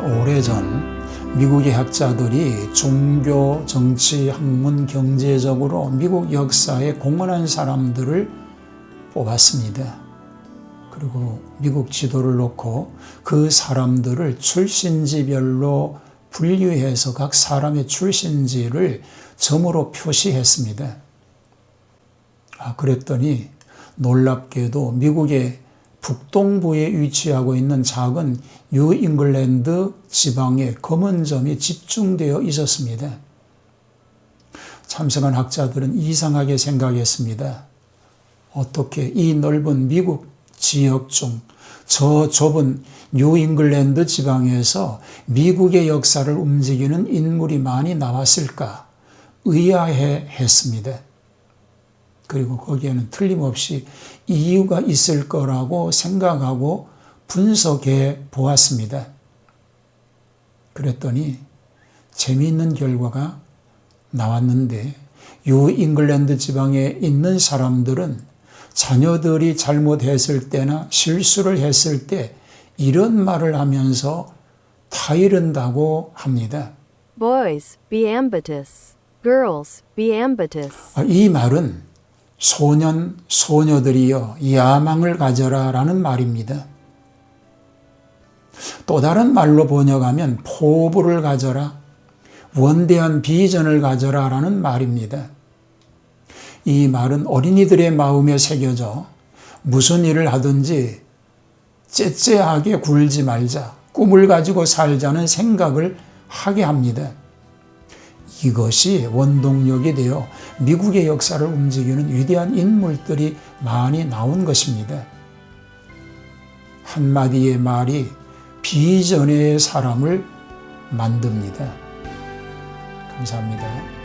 오래전 미국의 학자들이 종교, 정치, 학문, 경제적으로 미국 역사에 공헌한 사람들을 뽑았습니다. 그리고 미국 지도를 놓고 그 사람들을 출신지별로 분류해서 각 사람의 출신지를 점으로 표시했습니다. 아, 그랬더니 놀랍게도 미국의 북동부에 위치하고 있는 작은 뉴잉글랜드 지방에 검은 점이 집중되어 있었습니다. 참석한 학자들은 이상하게 생각했습니다. 어떻게 이 넓은 미국 지역 중 저 좁은 뉴잉글랜드 지방에서 미국의 역사를 움직이는 인물이 많이 나왔을까 의아해 했습니다. 그리고 거기에는 틀림없이 이유가 있을 거라고 생각하고 분석해 보았습니다. 그랬더니 재미있는 결과가 나왔는데 유 잉글랜드 지방에 있는 사람들은 자녀들이 잘못했을 때나 실수를 했을 때 이런 말을 하면서 타이른다고 합니다. Boys, be ambitious. Girls, be ambitious. 아, 이 말은 소년, 소녀들이여 야망을 가져라 라는 말입니다. 또 다른 말로 번역하면 포부를 가져라, 원대한 비전을 가져라 라는 말입니다. 이 말은 어린이들의 마음에 새겨져 무슨 일을 하든지 째째하게 굴지 말자, 꿈을 가지고 살자는 생각을 하게 합니다. 이것이 원동력이 되어 미국의 역사를 움직이는 위대한 인물들이 많이 나온 것입니다. 한마디의 말이 비전의 사람을 만듭니다. 감사합니다.